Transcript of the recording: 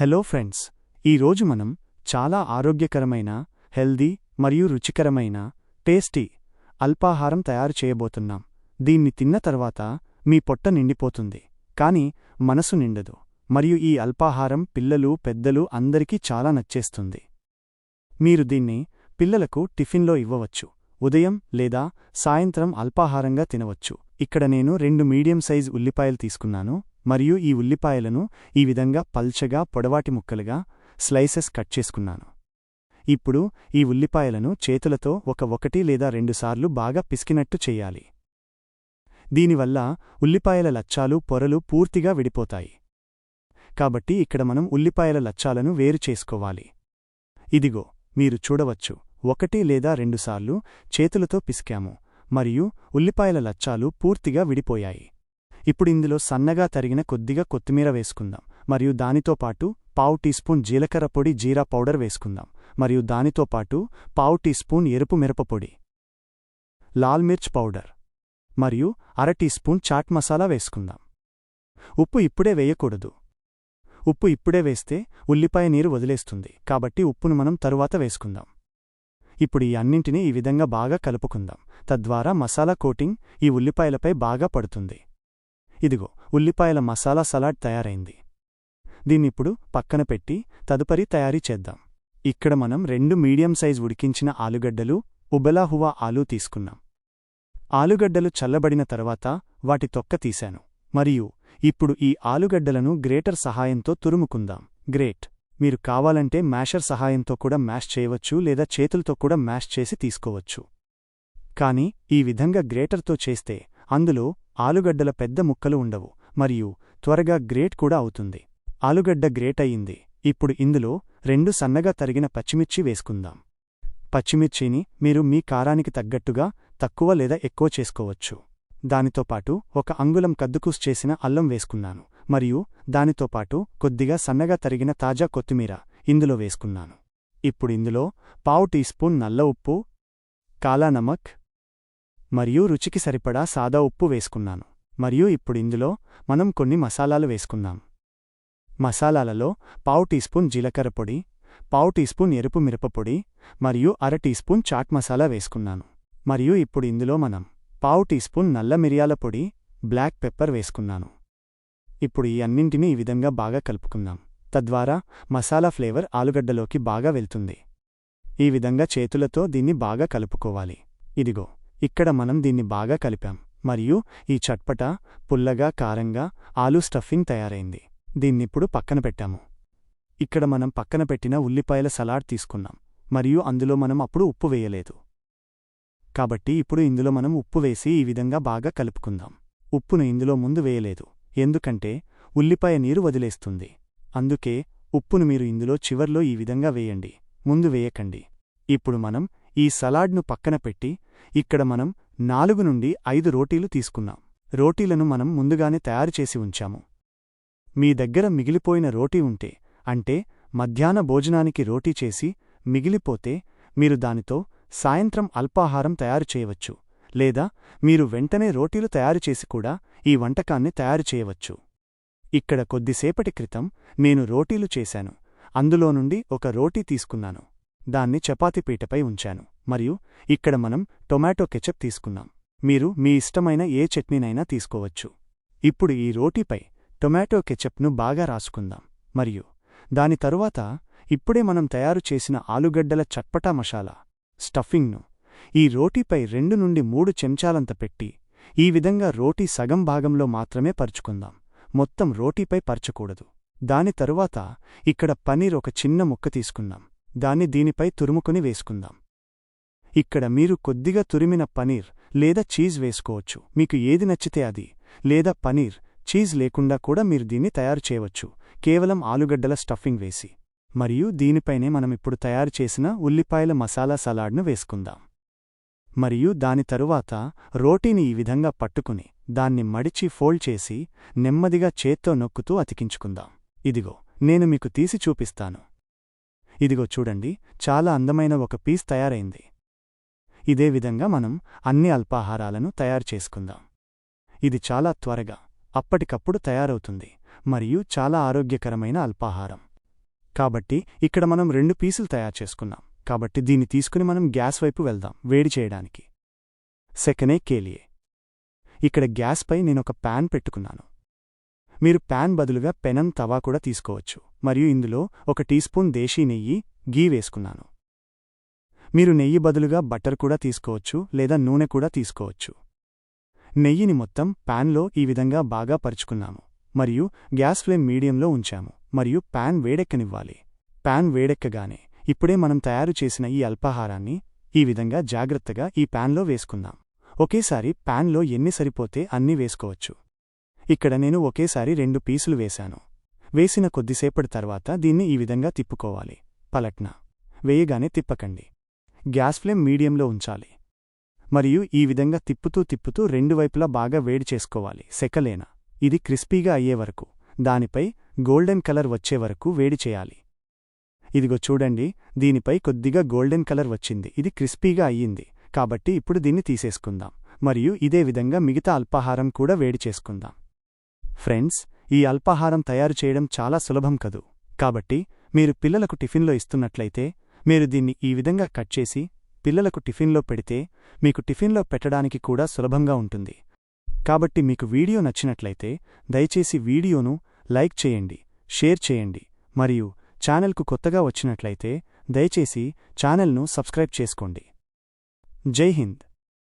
Hello friends ఈరోజు మనం చాలా ఆరోగ్యకరమైన హెల్దీ మరియు రుచికరమైన టేస్టీ అల్పాహారం తయారు చేయబోతున్నాం. దీన్ని తిన్న తర్వాత మీ పొట్ట నిండిపోతుంది. కాని మనసు నిండదు. మరియు ఈ అల్పాహారం పిల్లలు పెద్దలు అందరికీ చాలా నచ్చేస్తుంది. మీరు దీన్ని పిల్లలకు టిఫిన్లో ఇవ్వవచ్చు. ఉదయం లేదా సాయంత్రం అల్పాహారంగా తినవచ్చు. ఇక్కడ నేను రెండు మీడియం సైజ్ ఉల్లిపాయలు తీసుకున్నాను. మరియు ఈ ఉల్లిపాయలను ఈ విధంగా పల్చగా పొడవాటి ముక్కలుగా స్లైసెస్ కట్ చేసుకున్నాను. ఇప్పుడు ఈ ఉల్లిపాయలను చేతులతో ఒక ఒకటి లేదా రెండుసార్లు బాగా పిసికినట్టు చెయ్యాలి దీనివల్ల ఉల్లిపాయల లచ్చాలు పొరలు పూర్తిగా విడిపోతాయి. కాబట్టి ఇక్కడ మనం ఉల్లిపాయల లచ్చాలను వేరు చేసుకోవాలి. ఇదిగో మీరు చూడవచ్చు ఒకటి లేదా రెండుసార్లు చేతులతో పిసికాము మరియు ఉల్లిపాయల లచ్చాలు పూర్తిగా విడిపోయాయి. ఇప్పుడు ఇందులో సన్నగా తరిగిన కొద్దిగా కొత్తిమీర వేసుకుందాం. మరియు దానితో పాటు పావు టీ స్పూన్ జీలకర్ర పొడి జీరా పౌడర్ వేసుకుందాం. మరియు దానితో పాటు పావు టీ స్పూన్ ఎరుపు మిరపపొడి లాల్ మిర్చ్ పౌడర్ మరియు అర టీ స్పూన్ చాట్ మసాలా వేసుకుందాం. ఉప్పు ఇప్పుడే వేయకూడదు. ఉప్పు ఇప్పుడే వేస్తే ఉల్లిపాయ నీరు వదిలేస్తుంది. కాబట్టి ఉప్పును మనం తరువాత వేసుకుందాం. ఇప్పుడు ఈ అన్నింటినీ ఈ విధంగా బాగా కలుపుకుందాం. తద్వారా మసాలా కోటింగ్ ఈ ఉల్లిపాయలపై బాగా పడుతుంది. ఇదిగో ఉల్లిపాయల మసాలా సలాడ్ తయారైంది. దీన్నిప్పుడు పక్కన పెట్టి తదుపరి తయారీ చేద్దాం. ఇక్కడ మనం రెండు మీడియం సైజ్ ఉడికించిన ఆలుగడ్డలు ఉబలాహువా ఆలు ఆలూ తీసుకున్నాం. ఆలుగడ్డలు చల్లబడిన తర్వాత వాటి తొక్క తీశాను. మరియు ఇప్పుడు ఈ ఆలుగడ్డలను గ్రేటర్ సహాయంతో తురుముకుందాం. గ్రేట్. మీరు కావాలంటే మ్యాషర్ సహాయంతో కూడా మ్యాష్ చేయవచ్చు లేదా చేతులతో కూడా మ్యాష్ చేసి తీసుకోవచ్చు. కాని ఈ విధంగా గ్రేటర్తో చేస్తే అందులో ఆలుగడ్డల పెద్ద ముక్కలు ఉండవు మరియు త్వరగా గ్రేట్ కూడా అవుతుంది. ఆలుగడ్డ గ్రేట్ అయింది. ఇప్పుడు ఇందులో రెండు సన్నగా తరిగిన పచ్చిమిర్చి వేసుకుందాం. పచ్చిమిర్చిని మీరు మీ కారానికి తగ్గట్టుగా తక్కువ లేదా ఎక్కువ చేసుకోవచ్చు. దానితో పాటు ఒక అంగుళం కద్దుకూస్ చేసిన అల్లం వేసుకున్నాను మరియు దానితో పాటు కొద్దిగా సన్నగా తరిగిన తాజా కొత్తిమీర ఇందులో వేసుకున్నాను. ఇప్పుడు ఇందులో పావు టీ స్పూన్ నల్ల ఉప్పు కాలా నమక్ మరియు రుచికి సరిపడా సాదా ఉప్పు వేసుకున్నాను. మరియు ఇప్పుడు ఇందులో మనం కొన్ని మసాలాలు వేసుకుందాం. మసాలాలలో పావు టీ స్పూన్ జీలకర్ర పొడి పావు టీ స్పూన్ ఎరుపు మిరపపొడి మరియు అర టీ స్పూన్ చాట్ మసాలా వేసుకున్నాను. మరియు ఇప్పుడు ఇందులో మనం పావు టీ స్పూన్ నల్ల మిరియాల పొడి బ్లాక్ పెప్పర్ వేసుకున్నాను. ఇప్పుడు ఈ అన్నింటినీ ఈ విధంగా బాగా కలుపుకుందాం. తద్వారా మసాలా ఫ్లేవర్ ఆలుగడ్డలోకి బాగా వెళ్తుంది. ఈ విధంగా చేతులతో దీన్ని బాగా కలుపుకోవాలి. ఇదిగో ఇక్కడ మనం దీన్ని బాగా కలిపాం. మరియు ఈ చట్పట పుల్లగా కారంగా ఆలూ స్టఫింగ్ తయారైంది. దీన్నిప్పుడు పక్కన పెట్టాము. ఇక్కడ మనం పక్కన పెట్టిన ఉల్లిపాయల సలాడ్ తీసుకున్నాం. మరియు అందులో మనం అప్పుడు ఉప్పు వేయలేదు. కాబట్టి ఇప్పుడు ఇందులో మనం ఉప్పు వేసి ఈ విధంగా బాగా కలుపుకుందాం. ఉప్పును ఇందులో ముందు వేయలేదు. ఎందుకంటే ఉల్లిపాయ నీరు వదిలేస్తుంది. అందుకే ఉప్పును మీరు ఇందులో చివర్లో ఈ విధంగా వేయండి. ముందు వేయకండి. ఇప్పుడు మనం ఈ సలాడ్ను పక్కన పెట్టి ఇక్కడ మనం నాలుగు నుండి ఐదు రోటీలు తీసుకున్నాం. రోటీలను మనం ముందుగానే తయారు చేసి ఉంచాము. మీ దగ్గర మిగిలిపోయిన రోటీ ఉంటే అంటే మధ్యాహ్న భోజనానికి రోటీ చేసి మిగిలిపోతే మీరు దానితో సాయంత్రం అల్పాహారం తయారు చేయవచ్చు లేదా మీరు వెంటనే రోటీలు తయారు చేసి కూడా ఈ వంటకాన్ని తయారు చేయవచ్చు. ఇక్కడ కొద్దిసేపటి క్రితం నేను రోటీలు చేశాను. అందులో నుండి ఒక రోటీ తీసుకున్నాను. దాన్ని చపాతీపీటపై ఉంచాను. మరియు ఇక్కడ మనం టొమాటో కెచప్ తీసుకున్నాం. మీరు మీ ఇష్టమైన ఏ చట్నీనైనా తీసుకోవచ్చు. ఇప్పుడు ఈ రోటీపై టొమాటో కెచప్ను బాగా రాసుకుందాం. మరియు దాని తరువాత ఇప్పుడే మనం తయారు చేసిన ఆలుగడ్డల చట్పటా మసాలా స్టఫింగ్ను ఈ రోటీపై రెండు నుండి మూడు చెంచాలంత పెట్టి ఈ విధంగా రోటీ సగం భాగంలో మాత్రమే పరుచుకుందాం. మొత్తం రోటీపై పరచకూడదు. దాని తరువాత ఇక్కడ పనీర్ ఒక చిన్న ముక్క తీసుకుందాం దాన్ని దీనిపై తురుముకుని వేసుకుందాం. ఇక్కడ మీరు కొద్దిగా తురిమిన పనీర్ లేదా చీజ్ వేసుకోవచ్చు. మీకు ఏది నచ్చితే అది లేదా పనీర్ చీజ్ లేకుండా కూడా మీరు దీన్ని తయారు చేయవచ్చు. కేవలం ఆలుగడ్డల స్టఫింగ్ వేసి. మరియు దీనిపైనే మనమిప్పుడు తయారు చేసిన ఉల్లిపాయల మసాలా సలాడ్ను వేసుకుందాం. మరియు దాని తరువాత రోటీని ఈ విధంగా పట్టుకుని దాన్ని మడిచి ఫోల్డ్ చేసి నెమ్మదిగా చేత్తో నొక్కుతూ అతికించుకుందాం. ఇదిగో నేను మీకు తీసి చూపిస్తాను. ఇదిగో చూడండి చాలా అందమైన ఒక పీస్ తయారైంది. ఇదే విధంగా మనం అన్ని అల్పాహారాలను తయారు చేసుకుందాం. ఇది చాలా త్వరగా అప్పటికప్పుడు తయారవుతుంది మరియు చాలా ఆరోగ్యకరమైన అల్పాహారం. కాబట్టి ఇక్కడ మనం రెండు పీసులు తయారు చేసుకున్నాం. కాబట్టి దీన్ని తీసుకుని మనం గ్యాస్ వైపు వెళ్దాం వేడి చేయడానికి. సెకనే కేలియే. ఇక్కడ గ్యాస్పై నేనొక ప్యాన్ పెట్టుకున్నాను. మీరు ప్యాన్ బదులుగా పెనం తవా కూడా తీసుకోవచ్చు. మరియు ఇందులో ఒక టీ స్పూన్ దేశీ నెయ్యి గీ వేసుకున్నాను. మీరు నెయ్యి బదులుగా బటర్ కూడా తీసుకోవచ్చు లేదా నూనె కూడా తీసుకోవచ్చు. నెయ్యిని మొత్తం ప్యాన్లో ఈ విధంగా బాగా పరుచుకున్నాము. మరియు గ్యాస్ ఫ్లేమ్ మీడియంలో ఉంచాము. మరియు ప్యాన్ వేడెక్కనివ్వాలి. ప్యాన్ వేడెక్కగానే ఇప్పుడే మనం తయారు చేసిన ఈ అల్పాహారాన్ని ఈ విధంగా జాగ్రత్తగా ఈ ప్యాన్లో వేసుకుందాం. ఒకేసారి ప్యాన్లో ఎన్ని సరిపోతే అన్ని వేసుకోవచ్చు. ఇక్కడ నేను ఒకేసారి రెండు పీసులు వేశాను. వేసిన కొద్దిసేపటి తర్వాత దీన్ని ఈ విధంగా తిప్పుకోవాలి. పలట్న. వేయగానే తిప్పకండి. గ్యాస్ ఫ్లేమ్ మీడియంలో ఉంచాలి. మరియు ఈ విధంగా తిప్పుతూ తిప్పుతూ రెండు వైపులా బాగా వేడి చేసుకోవాలి. సెకలేన? ఇది క్రిస్పీగా అయ్యే వరకు. దానిపై గోల్డెన్ కలర్ వచ్చే వరకు వేడి చేయాలి. ఇదిగో చూడండి దీనిపై కొద్దిగా గోల్డెన్ కలర్ వచ్చింది. ఇది క్రిస్పీగా అయ్యింది. కాబట్టి ఇప్పుడు దీన్ని తీసేసుకుందాం. మరియు ఇదే విధంగా మిగతా అల్పాహారం కూడా వేడి చేసుకుందాం. ఫ్రెండ్స్ ఈ అల్పాహారం తయారు చేయడం చాలా సులభం కదూ? కాబట్టి మీరు పిల్లలకు టిఫిన్లో ఇస్తున్నట్లయితే మీరు దీన్ని ఈ విధంగా కట్ చేసి పిల్లలకు టిఫిన్లో పెడితే మీకు టిఫిన్లో పెట్టడానికి కూడా సులభంగా ఉంటుంది. కాబట్టి మీకు వీడియో నచ్చినట్లయితే దయచేసి వీడియోను లైక్ చేయండి షేర్ చేయండి మరియు ఛానల్కు కొత్తగా వచ్చినట్లయితే దయచేసి ఛానల్ను సబ్స్క్రైబ్ చేసుకోండి. జై హింద్.